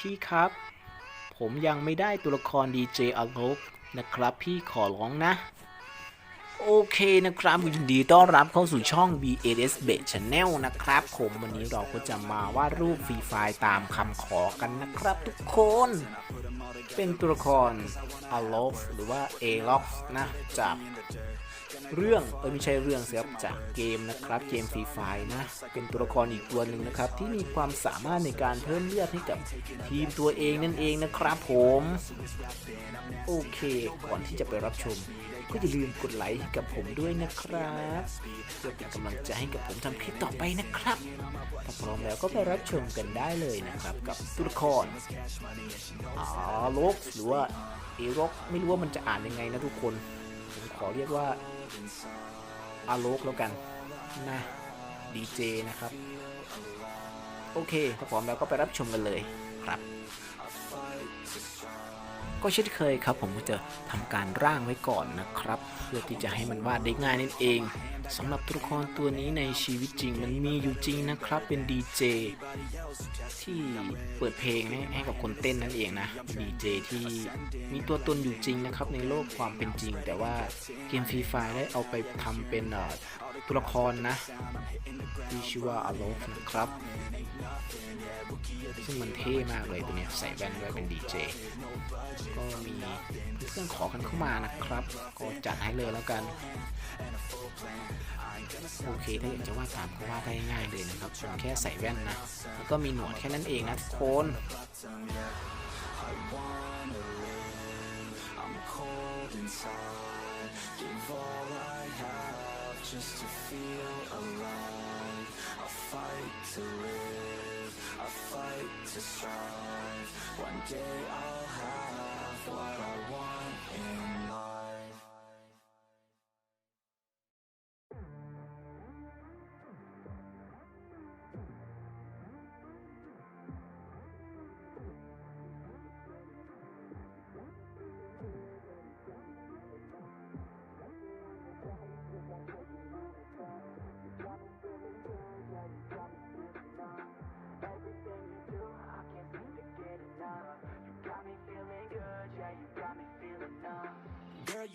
พี่ครับ ผมยังไม่ได้ตัวละครดีเจอาลกนะครับพี่ขอร้องนะ โอเคนะครับยินดีต้อนรับเข้าสู่ช่อง BAS b a t Channel นะครับ ผมวันนี้เราก็จะมาวาดรูปฟรีไฟล์ตามคำขอกันนะครับทุกคน เป็นตัวละคร a l o f หรือว่า a l o f นะจากเรื่องเออไม่ใช่เรื่องเสียจากเกมนะครับเกมฟรีไฟนะ เป็นตัวละครอีกตัวหนึ่งนะครับ ที่มีความสามารถในการเพิ่มเลือดให้กับทีมตัวเองนั่นเองนะครับผม โอเค ก่อนที่จะไปรับชม ก็อย่าลืมกดไลค์ให้กับผมด้วยนะครับเพื่อเป็นกำลังใจให้กับผมทำคลิปต่อไปนะครับถ้าพร้อมแล้วก็ไปรับชมกันได้เลยนะครับ กับตัวละครอาโลกหรือว่าเอรกไม่รู้ว่ามันจะอ่านยังไงนะทุกคน ผมขอเรียกว่าอาโลกแล้วกันนะดีเจนะครับ โอเค ถ้าพร้อมแล้วก็ไปรับชมกันเลยครับ ก็เช่นเคยครับ ผมก็จะทำการร่างไว้ก่อนนะครับ เพื่อที่จะให้มันวาดได้ง่ายนั่นเองสำหรับตัวละครตัวนี้ในชีวิตจริง มันมีอยู่จริงนะครับ เป็นดีเจที่เปิดเพลงให้ใหกับคนเต้นนั่นเองนะดีเจที่มีตัวตนอยู่จริงนะครับในโลกความเป็นจริง แต่ว่าเกมฟรีไฟได้เอาไปทำเป็นเอ่อ ตัวละครนะที่ชื่อว่าอโลฟนะครับ ซึ่งมันเท่มากเลยตัวเนี้ยใส่แว่นด้วยเป็นดีเจก็มีเพื่อนๆขอกันเข้ามานะครับ ก็จัดให้เลยแล้วกัน โอเคถ้าอยากจะวาดตามก็วาดได้ง่ายเลยนะครับผมแค่ใส่แว่นนะ แล้วก็มีหนวดแค่นั้นเองนะทุกคน inside. Give all I have just to feel alive. I fight to live. I fight to strive. One day I'll have what I want in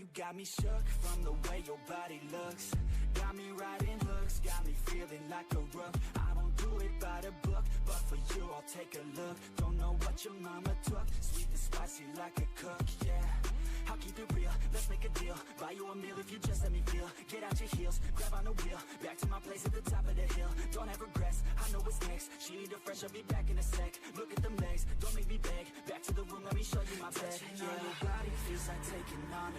you got me shook from the way your body looks. Got me riding hooks, got me feeling like a rook. I don't do it by the book, but for you I'll take a look. Don't know what your mama took, sweet and spicy like a cook, yeah. I'll keep it real, let's make a deal. Buy you a meal if you just let me feel. Get out your heels, grab on the wheel. Back to my place at the top of the hill. Don't have regrets, I know what's next. She need a fresh, I'll be back in a sec. Look at them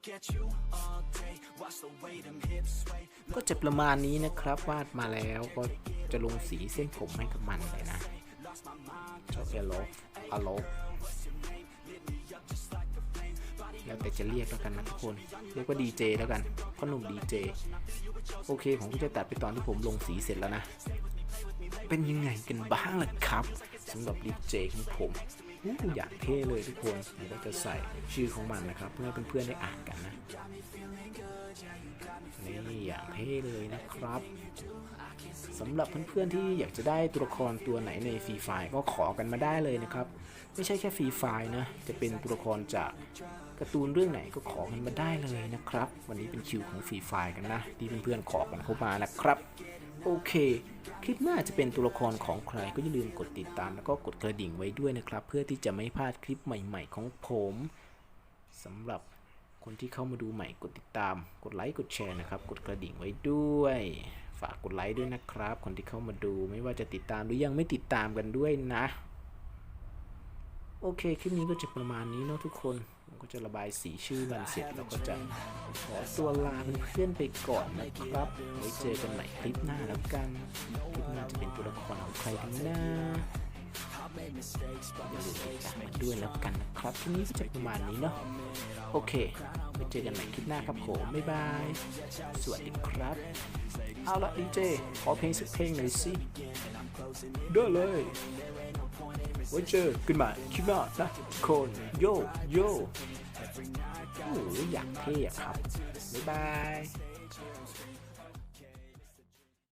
look at you all day, watch the way them hips sway. ก็จะประมาณนี้นะครับวาดมาแล้วก็จะลงสีเส้นผมให้กับมันเลยนะชอบเอโลอโลแล้วแต่จะเรียกแล้วกันนะทุกคน เรียกว่าดีเจแล้วกันพ่อหนุ่มดีเจโอเค ผมก็จะตัดไปตอนที่ผมลงสีเสร็จแล้วนะ เป็นยังไงกันบ้างล่ะครับสำหรับดีเจของผม อยากเท่เลยทุกคนผมก็จะใส่ชื่อของมันนะครับ เพื่อให้เพื่อนๆได้อ่านกันนะนี่อย่างเท่เลยนะครับสำหรับเพื่อนๆที่อยากจะได้ตัวละครตัวไหนในฟรีไฟก็ขอกันมาได้เลยนะครับ ไม่ใช่แค่ฟรีไฟนะจะเป็นตัวละครจากการ์ตูนเรื่องไหนก็ขอกันมาได้เลยนะครับ วันนี้เป็นคิวของฟรีไฟกันนะ ที่เพื่อนๆขอกันเข้ามานะครับ โอเค คลิปหน้าจะเป็นตัวละครของใครก็อย่าลืมกดติดตามแล้วก็กดกระดิ่งไว้ด้วยนะครับ เพื่อที่จะไม่พลาดคลิปใหม่ๆ ของผมสำหรับคนที่เข้ามาดูใหม่กดติดตาม กดไลค์กดแชร์นะครับ กดกระดิ่งไว้ด้วย ฝากกดไลค์ด้วยนะครับ คนที่เข้ามาดูไม่ว่าจะติดตามหรือยังไม่ติดตามกันด้วยนะ โอเคคลิปนี้ก็จะประมาณนี้เนาะทุกคน ผมก็จะระบายสีชื่อมันเสร็จแล้วก็จะขอตัวลาเพื่อนๆไปก่อนนะครับไว้เจอกันใหม่คลิปหน้าแล้วกันคลิปหน้าจะเป็นตัวละครของใครกันนะอย่าลืมติดตามกันด้วยแล้วกันนะครับทีนี้ก็จะประมาณนี้เนาะโอเคไว้เจอกันใหม่คลิปหน้าครับผมบ๊ายบายสวัสดีครับเอาละดีเจขอเพลงสักเพลงหน่อยสิได้เลย ไว้เจอกันใหม่คลิปหน้านะคนโยโย่โอ้อยากเท่อะครับ บ๊ายบาย